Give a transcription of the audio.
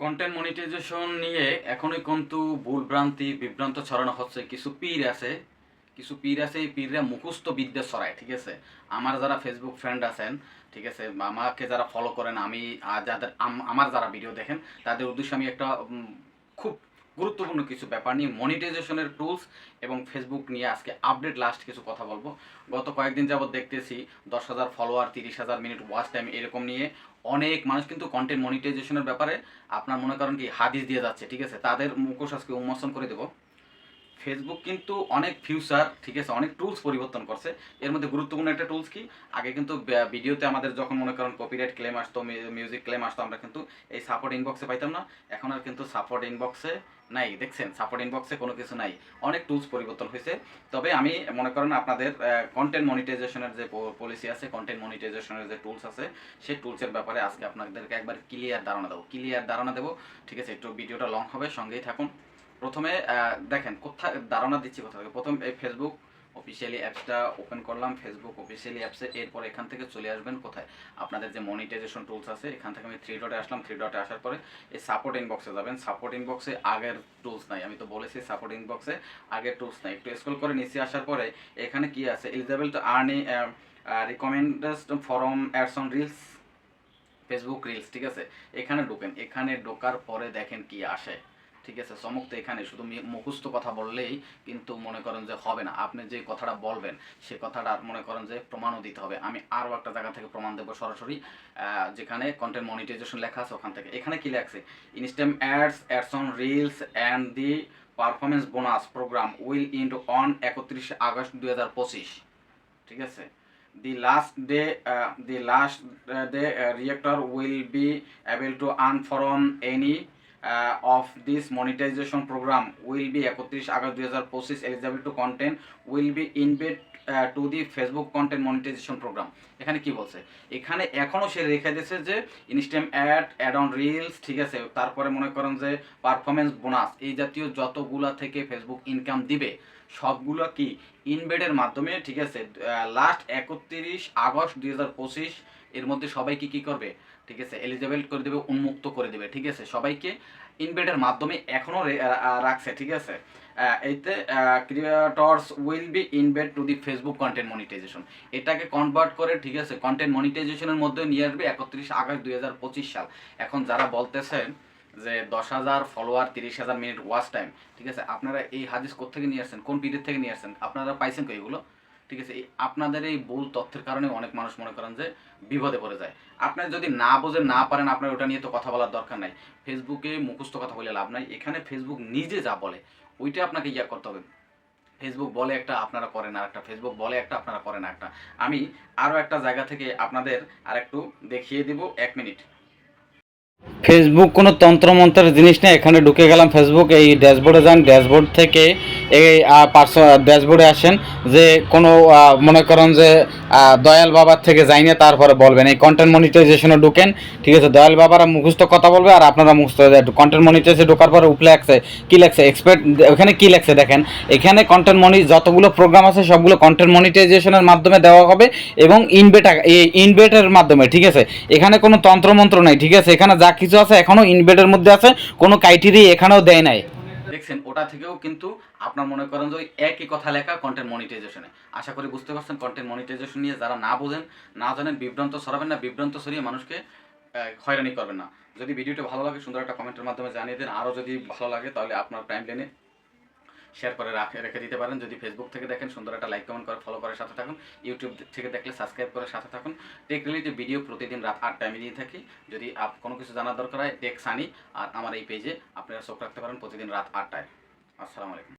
Content monetization নিয়ে এখনই কিন্তু ভুলভ্রান্তি বিভ্রান্ত ছড়ানো হচ্ছে। কিছু পীর আছে, কিছু পীর আছে, এই পীররা মুখস্থ বিদ্যা ছড়ায়, ঠিক আছে? আমার যারা ফেসবুক ফ্রেন্ড আছেন, ঠিক আছে আমাকে যারা ফলো করেন, আমি যাদের আমার যারা ভিডিও দেখেন, তাদের উদ্দেশ্যে আমি একটা খুব গুরুত্বপূর্ণ কিছু ব্যাপার নিয়ে মনিটাইজেশনের টুলস এবং ফেসবুক নিয়ে আজকে আপডেট লাস্ট কিছু কথা বলব। গত কয়েকদিন যাবত দেখতেছি দশ হাজার ফলোয়ার তিরিশ হাজার মিনিট ওয়াচ টাইম এরকম নিয়ে অনেক মানুষ কিন্তু কন্টেন্ট মনিটাইজেশনের ব্যাপারে আপনার মনে করেন কি হাদিস দিয়ে যাচ্ছে, ঠিক আছে? তাদের মুখোশ আজকে উন্মোচন করে দেবো। ফেসবুক কিন্তু অনেক ফিউচার ঠিক আছে, অনেক টুলস পরিবর্তন করছে। এর মধ্যে গুরুত্বপূর্ণ একটা টুলস কি? আগে কিন্তু ভিডিওতে আমাদের যখন মনে করেন কপিরাইট ক্লেম আসতো মিউজিক ক্লেম আসতো, আমরা কিন্তু এই সাপোর্ট ইনবক্সে পাইতাম না। এখন আর কিন্তু সাপোর্ট ইনবক্সে নাই, দেখছেন? সাপোর্ট ইনবক্সে কোনো কিছু নাই। অনেক টুলস পরিবর্তন হয়েছে। তবে আমি মনে করেন আপনাদের কন্টেন্ট মনিটাইজেশনের যে পলিসি আছে কন্টেন্ট মনিটাইজেশনের যে টুলস আছে, সেই টুলসের ব্যাপারে আজকে আপনাদেরকে একবার ক্লিয়ার ধারণা দেবো। ক্লিয়ার ধারণা দেবো। ঠিক আছে, একটু ভিডিওটা লং হবে, সঙ্গেই থাকুন। প্রথমে দেখেন কোথায় ধারণা দিচ্ছি কোথা থেকে প্রথম, এই ফেসবুক অফিসিয়ালি অ্যাপসটা ওপেন করলাম। ফেসবুক অফিসিয়ালি অ্যাপসে এরপর এখান থেকে চলে আসবেন কোথায়? আপনাদের যে মনিটাইজেশন টুলস আছে, এখান থেকে আমি থ্রি ডটে আসলাম। থ্রি ডটে আসার পরে এই সাপোর্ট ইনবক্সে যাবেন। সাপোর্ট ইনবক্সে আগের টুলস নাই। আমি তো বলেছি সাপোর্ট ইনবক্সে আগের টুলস নাই। একটু স্ক্রল করে নিচে আসার পরে এখানে কি আছে? Eligible to earn recommended for ads on reels Facebook reels ঠিক আছে? এখানে ঢোকেন। এখানে ঢোকার পরে দেখেন কি আসে। ঠিক আছে চমক তো এখানে শুধু মুখস্থ কথা বললেই কিন্তু মনে করেন যে হবে না। আপনি যে কথাটা বলবেন সে কথাটা মনে করেন যে প্রমাণও দিতে হবে। আমি আরও একটা জায়গা থেকে প্রমাণ দেবো সরাসরি যেখানে কন্টেন্ট মনিটাইজেশন লেখা আছে ওখান থেকে। এখানে কি লেখছে instream ads ads on reels and the performance bonus program will end on একত্রিশে আগস্ট দুই হাজার পঁচিশ। ঠিক আছে? The last day uh, the last uh, day uh, reactor will be able uh, of this monetization program will be 31 August দুই হাজার পঁচিশ eligible to content will be invited to the Facebook content monetization program এখানে কি বলছে? এখানে এখনও সে রেখে দিয়েছে যে instream ad ad on reels ঠিক আছে? তারপরে মনে করেন যে পারফরমেন্স বোনাস এই জাতীয় যতগুলা থেকে ফেসবুক ইনকাম দিবে সবগুলো কি ইনবেডের মাধ্যমে, ঠিক আছে? লাস্ট একত্রিশ আগস্ট দুই হাজার পঁচিশ, এর মধ্যে সবাই কি করবে? ঠিক আছে এলিজেবল করে দেবে, উন্মুক্ত করে দেবে, ঠিক আছে? সবাইকে ইনবেডের মাধ্যমে এখনও রাখছে, ঠিক আছে? এইতে creators will be invited to the Facebook content monetization এটাকে কনভার্ট করে, ঠিক আছে কন্টেন্ট মনিটাইজেশনের মধ্যে নিয়ে আসবে একত্রিশ আগস্ট দুই সাল। এখন যারা বলতেছেন যে দশ হাজার ফলোয়ার তিরিশ হাজার মিনিট ওয়াচ টাইম ঠিক আছে? আপনারা এই হাদিস কোথেকে নিয়ে আসছেন? কোন পিরিয়ড থেকে নিয়ে আসছেন? আপনারা পাইছেন কি এগুলো? ঠিক আছে? এই আপনাদের এই ভুল তথ্যের কারণে অনেক মানুষ মনে করেন যে বিপদে পড়ে যায়। আপনার যদি না বোঝেন, না পারেন, আপনার ওটা নিয়ে তো কথা বলার দরকার নাই। ফেসবুকে মুখস্থ কথা বলে লাভ নাই। এখানে ফেসবুক নিজে যা বলে, ওইটা আপনাকে ইয়া করতে হবে। ফেসবুক বলে একটা, আপনারা করেন আর একটা। ফেসবুক বলে একটা, আপনারা করেন একটা। আমি আরও একটা জায়গা থেকে আপনাদের আর একটু দেখিয়ে দিব। এক মিনিট ফেসবুক কোনো তন্ত্রমন্ত্রের জিনিস নেই এখানে ঢুকে গেলাম ফেসবুক এই ড্যাশবোর্ডে যান ড্যাশবোর্ড থেকে এই ড্যাশবোর্ডে আসেন যে কোনো মনে করেন যে দয়াল বাবার থেকে যাই না তারপরে বলবেন। এই কন্টেন্ট মনিটাইজেশনে ঢুকেন, ঠিক আছে? দয়াল বাবারা মুখস্থ কথা বলবে আর আপনারা মুখস্থ কন্টেন্ট মনিটাইজে ঢোকার পরে উপলে লাগছে কী লাগছে এক্সপেক্ট ওখানে কী লাগছে দেখেন? এখানে কন্টেন্ট মনি যতগুলো প্রোগ্রাম আছে, সবগুলো কন্টেন্ট মনিটাইজেশনের মাধ্যমে দেওয়া হবে এবং ইনবেট ইনবেটের মাধ্যমে, ঠিক আছে? এখানে কোনো তন্ত্রমন্ত্র নাই, ঠিক আছে? এখানে যা কিছু আছে এখনও ইনবেটের মধ্যে আছে, কোনো ক্রাইটেরিয়া এখানেও দেয় নাই। দেখছেন, ওটা থেকেও কিন্তু আপনার মনে করেন যে ওই একই কথা লেখা কন্টেন্ট মনিটাইজেশনে আশা করি বুঝতে পারছেন কন্টেন্ট মনিটাইজেশন নিয়ে যারা না বোঝেন, না জানেন, বিভ্রান্ত সরাবেন না, বিভ্রান্ত সরিয়ে মানুষকে হয়রানি করবেন না। যদি ভিডিওটা ভালো লাগে, সুন্দর একটা কমেন্টের মাধ্যমে জানিয়ে দেন। আরও যদি ভালো লাগে, তাহলে আপনার টাইম লেনে শেয়ার করে রাখে রেখে দিতে পারেন। যদি ফেসবুক থেকে দেখেন, সুন্দর একটা লাইক কমেন্ট করে ফলো করার সাথে থাকুন। ইউটিউব থেকে দেখলে সাবস্ক্রাইব করার সাথে থাকুন। টেক রিলেটেড ভিডিও প্রতিদিন রাত আটটায় আমি দিয়ে থাকি। যদি আপ কোনো কিছু জানার দরকার হয় টেক সানি আর আমার এই পেজে আপনারা চোখ রাখতে পারেন প্রতিদিন রাত আটটায়। আসসালামু আলাইকুম।